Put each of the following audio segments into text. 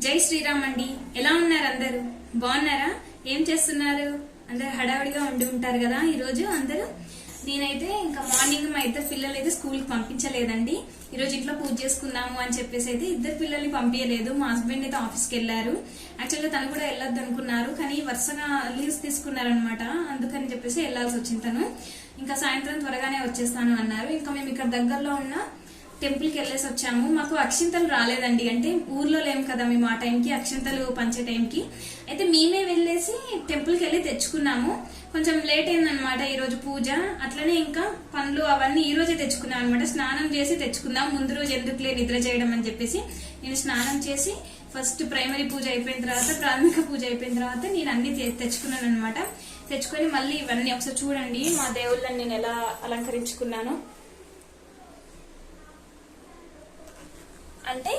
జై శ్రీరామ్ అండి. ఎలా ఉన్నారు అందరూ? బాగున్నారా? ఏం చేస్తున్నారు? అందరు హడావిడిగా ఉండి ఉంటారు కదా ఈ రోజు అందరూ? నేనైతే ఇంకా మార్నింగ్ మా ఇద్దరు పిల్లలు అయితే స్కూల్కి పంపించలేదండి. ఈ రోజు ఇంట్లో పూజ చేసుకుందాము అని చెప్పేసి అయితే ఇద్దరు పిల్లల్ని పంపించలేదు. మా హస్బెండ్ అయితే ఆఫీస్కి వెళ్ళారు. యాక్చువల్గా తను కూడా వెళ్ళొద్దు అనుకున్నారు. కానీ వరుసగా లీవ్స్ తీసుకున్నారనమాట అందుకని చెప్పేసి వెళ్ళాల్సి వచ్చింది తను. ఇంకా సాయంత్రం త్వరగానే వచ్చేస్తాను అన్నారు. ఇంకా మేము ఇక్కడ దగ్గరలో ఉన్న టెంపుల్కి వెళ్ళేసి వచ్చాము. మాకు అక్షింతలు రాలేదండి. అంటే ఊర్లో లేము కదా మేము ఆ టైంకి అక్షింతలు పంచే టైంకి. అయితే మేమే వెళ్ళేసి టెంపుల్కి వెళ్ళి తెచ్చుకున్నాము. కొంచెం లేట్ అయిందనమాట ఈరోజు పూజ. అట్లనే ఇంకా పనులు అవన్నీ ఈ రోజే తెచ్చుకున్నాం అనమాట స్నానం చేసి తెచ్చుకుందాం. ముందు రోజు ఎందుకులే నిద్ర చేయడం అని చెప్పేసి నేను స్నానం చేసి ఫస్ట్ ప్రైమరీ పూజ అయిపోయిన తర్వాత ప్రాథమిక పూజ అయిపోయిన తర్వాత నేను అన్ని తె- తెచ్చుకున్నాను అనమాట తెచ్చుకొని మళ్ళీ ఇవన్నీ ఒకసారి చూడండి. మా దేవుళ్ళని నేను ఎలా అలంకరించుకున్నాను. అంటే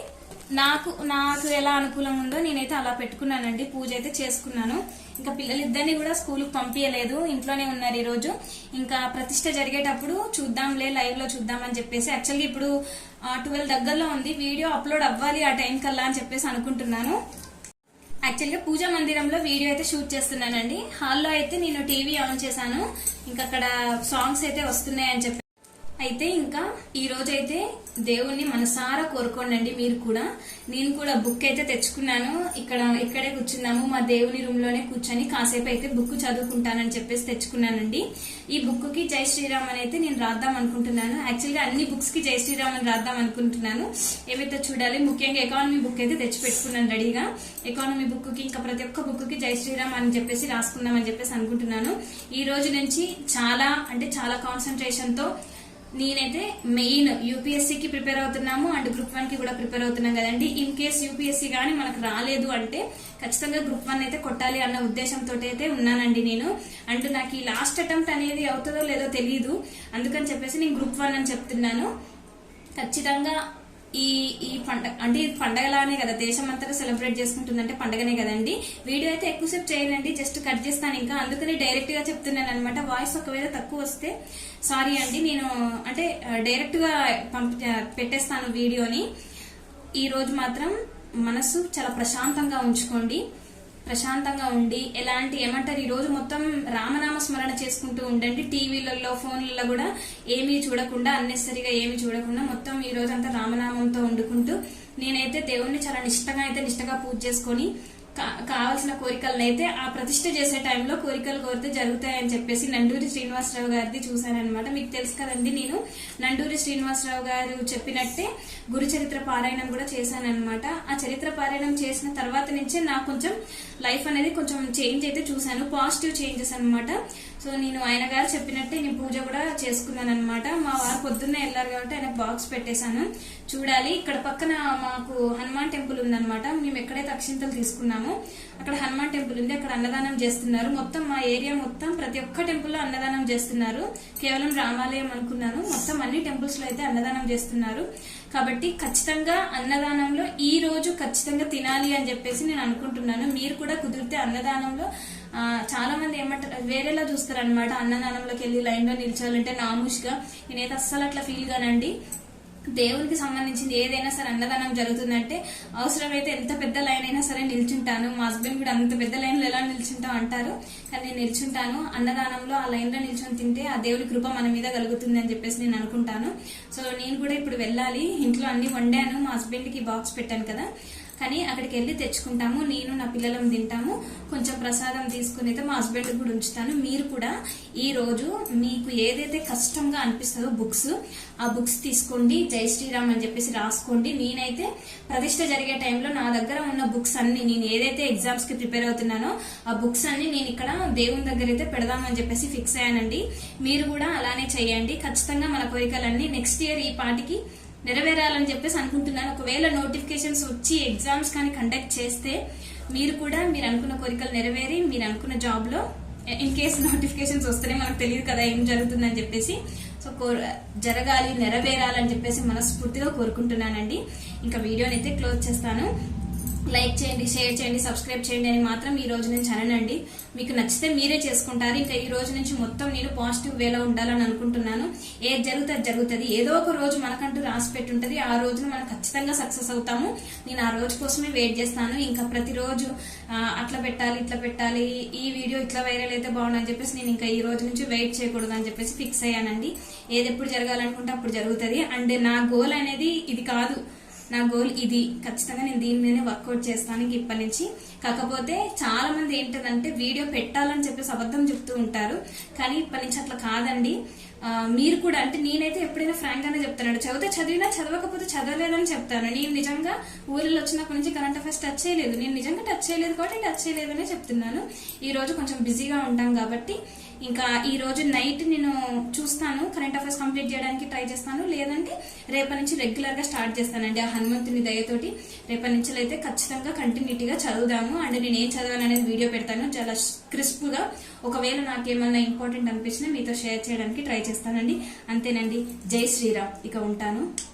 నాకు నాకు ఎలా అనుకూలంగా ఉందో నేనైతే అలా పెట్టుకున్నానండి. పూజ అయితే చేసుకున్నాను. ఇంకా పిల్లలిద్దరిని కూడా స్కూల్కి పంపించలేదు ఇంట్లోనే ఉన్నారు ఈరోజు. ఇంకా ప్రతిష్ట జరిగేటప్పుడు చూద్దాంలే లైవ్లో చూద్దాం అని చెప్పేసి. యాక్చువల్గా ఇప్పుడు ట్వెల్వ్ దగ్గరలో ఉంది. వీడియో అప్లోడ్ అవ్వాలి ఆ టైం కల్లా అని చెప్పేసి అనుకుంటున్నాను. యాక్చువల్గా పూజా మందిరంలో వీడియో అయితే షూట్ చేస్తున్నానండి. హాల్లో అయితే నేను టీవీ ఆన్ చేశాను. ఇంకా అక్కడ సాంగ్స్ అయితే వస్తున్నాయని చెప్పి అయితే ఇంకా ఈ రోజైతే దేవుణ్ణి మనసారా కోరుకోండి మీరు కూడా. నేను కూడా బుక్ అయితే తెచ్చుకున్నాను. ఇక్కడ ఇక్కడే కూర్చున్నాము. మా దేవుని రూమ్లోనే కూర్చొని కాసేపు అయితే బుక్ చదువుకుంటానని చెప్పేసి తెచ్చుకున్నానండి. ఈ బుక్కి జై శ్రీరామ్ అని అయితే నేను రాద్దాం అనుకుంటున్నాను. యాక్చువల్గా అన్ని బుక్స్కి జై శ్రీరామ్ అని రాద్దాం అనుకుంటున్నాను. ఏవైతే చూడాలి ముఖ్యంగా ఎకానమీ బుక్ అయితే తెచ్చి పెట్టుకున్నాను రెడీగా. ఎకానమీ బుక్కి ఇంకా ప్రతి ఒక్క బుక్కి జై శ్రీరామ్ అని చెప్పేసి రాసుకుందాం అని చెప్పేసి అనుకుంటున్నాను. ఈ రోజు నుంచి చాలా అంటే చాలా కాన్సన్ట్రేషన్తో నేనైతే మెయిన్ యూపీఎస్సీకి ప్రిపేర్ అవుతున్నాము అండ్ గ్రూప్ వన్కి కూడా ప్రిపేర్ అవుతున్నాం కదండి. ఇన్ కేస్ యూపీఎస్సీ కానీ మనకు రాలేదు అంటే ఖచ్చితంగా గ్రూప్ వన్ అయితే కొట్టాలి అన్న ఉద్దేశంతో అయితే ఉన్నానండి నేను. అండ్ నాకు ఈ లాస్ట్ అటెంప్ట్ అనేది అవుతుందో లేదో తెలియదు అందుకని చెప్పేసి నేను గ్రూప్ వన్ అని చెప్తున్నాను. ఖచ్చితంగా ఈ ఈ పండగ అంటే ఇది పండగలానే కదా దేశం అంతా సెలబ్రేట్ చేసుకుంటుందంటే పండగనే కదండి. వీడియో అయితే ఎక్కువసేపు చేయనండి జస్ట్ కట్ చేస్తాను ఇంకా. అందుకని డైరెక్ట్గా చెప్తున్నాను అనమాట వాయిస్ ఒకవేళ తక్కువ వస్తే సారీ అండి. నేను అంటే డైరెక్ట్గా పంపి పెట్టేస్తాను వీడియోని. ఈ రోజు మాత్రం మనసు చాలా ప్రశాంతంగా ఉంచుకోండి. ప్రశాంతంగా ఉండి ఎలాంటి ఏమంటారు ఈ రోజు మొత్తం రామనామ స్మరణ చేసుకుంటూ ఉండండి. టీవీలలో ఫోన్లలో కూడా ఏమీ చూడకుండా అన్నెసరిగా ఏమీ చూడకుండా మొత్తం ఈ రోజంతా అంతా రామనామంతో వండుకుంటూ నేనైతే దేవుణ్ణి చాలా నిష్టగా అయితే నిష్టగా పూజ చేసుకొని కావాల్సిన కోరికలను అయితే ఆ ప్రతిష్ట చేసే టైంలో కోరికలు కోరితే జరుగుతాయని చెప్పేసి నండూరి శ్రీనివాసరావు గారిది చూశానమాట మీకు తెలుసు కదండి నేను నండూరి శ్రీనివాసరావు గారు చెప్పినట్టే గురు చరిత్ర పారాయణం కూడా చేశానమాట ఆ చరిత్ర పారాయణం చేసిన తర్వాత నుంచే నాకు కొంచెం లైఫ్ అనేది కొంచెం చేంజ్ అయితే చూశాను. పాజిటివ్ చేంజెస్ అనమాట సో నేను ఆయన గారు చెప్పినట్టే నేను పూజ కూడా చేసుకున్నాను అనమాట మా వారు పొద్దున్నే వెళ్ళారు కాబట్టి ఆయన బాక్స్ పెట్టేశాను. చూడాలి. ఇక్కడ పక్కన మాకు హనుమాన్ టెంపుల్ ఉందన్నమాట. మేము ఎక్కడైతే అక్షింతలు తీసుకున్నాము అక్కడ హనుమాన్ టెంపుల్ ఉంది అక్కడ అన్నదానం చేస్తున్నారు. మొత్తం మా ఏరియా మొత్తం ప్రతి ఒక్క టెంపుల్లో అన్నదానం చేస్తున్నారు. కేవలం రామాలయం అనుకున్నాను. మొత్తం అన్ని టెంపుల్స్లో అయితే అన్నదానం చేస్తున్నారు. కాబట్టి ఖచ్చితంగా అన్నదానంలో ఈ రోజు ఖచ్చితంగా తినాలి అని చెప్పేసి నేను అనుకుంటున్నాను. మీరు కూడా కుదిరితే అన్నదానంలో చాలా మంది ఏమంటారు వేరేలా చూస్తారనమాట అన్నదానంలోకి వెళ్ళి లైన్లో నిల్చోవాలంటే నాముష్గా. నేనైతే అస్సలు అట్లా ఫీల్ గానండి దేవునికి సంబంధించింది ఏదైనా సరే అన్నదానం జరుగుతుందంటే అవసరమైతే ఎంత పెద్ద లైన్ అయినా సరే నిల్చుంటాను. మా హస్బెండ్ కూడా అంత పెద్ద లైన్లో ఎలా నిల్చుంటాం అంటారు. కానీ నేను నిల్చుంటాను. అన్నదానంలో ఆ లైన్లో నిల్చొని తింటే ఆ దేవుడి కృప మన మీద కలుగుతుంది అని చెప్పేసి నేను అనుకుంటాను. సో నేను కూడా ఇప్పుడు వెళ్ళాలి. ఇంట్లో అన్ని వండాను. మా హస్బెండ్కి బాక్స్ పెట్టాను కదా. కానీ అక్కడికి వెళ్ళి తెచ్చుకుంటాము. నేను నా పిల్లలం తింటాము. కొంచెం ప్రసాదం తీసుకుని అయితే మా హస్బెండ్ కూడా ఉంచుతాను. మీరు కూడా ఈ రోజు మీకు ఏదైతే కష్టంగా అనిపిస్తుందో బుక్స్ ఆ బుక్స్ తీసుకోండి. జై శ్రీరామ్ అని చెప్పేసి రాసుకోండి. నేనైతే ప్రతిష్ట జరిగే టైంలో నా దగ్గర ఉన్న బుక్స్ అన్ని నేను ఏదైతే ఎగ్జామ్స్కి ప్రిపేర్ అవుతున్నానో ఆ బుక్స్ అన్ని నేను ఇక్కడ దేవుని దగ్గర అయితే పెడదామని చెప్పేసి ఫిక్స్ అయ్యానండి. మీరు కూడా అలానే చేయండి. ఖచ్చితంగా మన కోరికలన్నీ నెక్స్ట్ ఇయర్ ఈ పాటికి నెరవేరాలని చెప్పేసి అనుకుంటున్నాను. ఒకవేళ నోటిఫికేషన్స్ వచ్చి ఎగ్జామ్స్ కానీ కండక్ట్ చేస్తే మీరు కూడా మీరు అనుకున్న కోరికలు నెరవేరి మీరు అనుకున్న జాబ్లో ఇన్ కేస్ నోటిఫికేషన్స్ వస్తేనే మనకు తెలియదు కదా ఏం జరుగుతుందని చెప్పేసి. సో జరగాలి నెరవేరాలని చెప్పేసి మనస్ఫూర్తిగా కోరుకుంటున్నానండి. ఇంకా వీడియోని అయితే క్లోజ్ చేస్తాను. లైక్ చేయండి షేర్ చేయండి సబ్స్క్రైబ్ చేయండి అని మాత్రం ఈ రోజు నుంచి అననండి. మీకు నచ్చితే మీరే చేసుకుంటారు. ఇంకా ఈ రోజు నుంచి మొత్తం నేను పాజిటివ్ వేలో ఉండాలని అనుకుంటున్నాను. ఏది జరుగుతుంది అది జరుగుతుంది. ఏదో ఒక రోజు మనకంటూ రాసి పెట్టుంటది. ఆ రోజున మనం ఖచ్చితంగా సక్సెస్ అవుతాము. నేను ఆ రోజు కోసమే వెయిట్ చేస్తాను. ఇంకా ప్రతిరోజు అట్లా పెట్టాలి ఇట్లా పెట్టాలి ఈ వీడియో ఇట్లా వైరల్ అయితే బాగుందని చెప్పేసి నేను ఇంకా ఈ రోజు నుంచి వెయిట్ చేయకూడదు అని చెప్పేసి ఫిక్స్ అయ్యానండి. ఏది ఎప్పుడు జరగాలనుకుంటే అప్పుడు జరుగుతుంది. అండ్ నా గోల్ అనేది ఇది కాదు. నా గోల్ ఇది. ఖచ్చితంగా నేను దీని మీదనే వర్కౌట్ చేస్తాను ఇప్పటి నుంచి. కాకపోతే చాలా మంది ఏంటంటే వీడియో పెట్టాలని చెప్పేసి అబద్ధం చెప్తూ ఉంటారు. కానీ ఇప్పటి నుంచి అట్లా కాదండి. మీరు కూడా అంటే నేనైతే ఎప్పుడైనా ఫ్రాంక్ గానే చెప్తాను చదివితే చదివినా చదవకపోతే చదవలేదని చెప్తాను. నేను నిజంగా ఊరిలో వచ్చినప్పటి నుంచి కరెంట్ అఫైర్స్ టచ్ చేయలేదు. నేను నిజంగా టచ్ చేయలేదు కాబట్టి టచ్ చేయలేదనే చెప్తున్నాను. ఈ రోజు కొంచెం బిజీగా ఉంటాం కాబట్టి ఇంకా ఈ రోజు నైట్ నేను చూస్తాను కరెంట్ అఫైర్స్ కంప్లీట్ చేయడానికి ట్రై చేస్తాను. లేదంటే రేపటి నుంచి రెగ్యులర్గా స్టార్ట్ చేస్తానండి ఆ హనుమంతుని దయతోటి. రేపటి నుంచి అయితే ఖచ్చితంగా కంటిన్యూటీగా చదువుదాము. అండ్ నేను ఏం చదవాను అనేది వీడియో పెడతాను. చాలా క్రిస్ప్గా ఒకవేళ ఏమైనా ఇంపార్టెంట్ అనిపించినా మీతో షేర్ చేయడానికి ట్రై చేస్తానండి. అంతేనండి. జై శ్రీరామ్. ఇక ఉంటాను.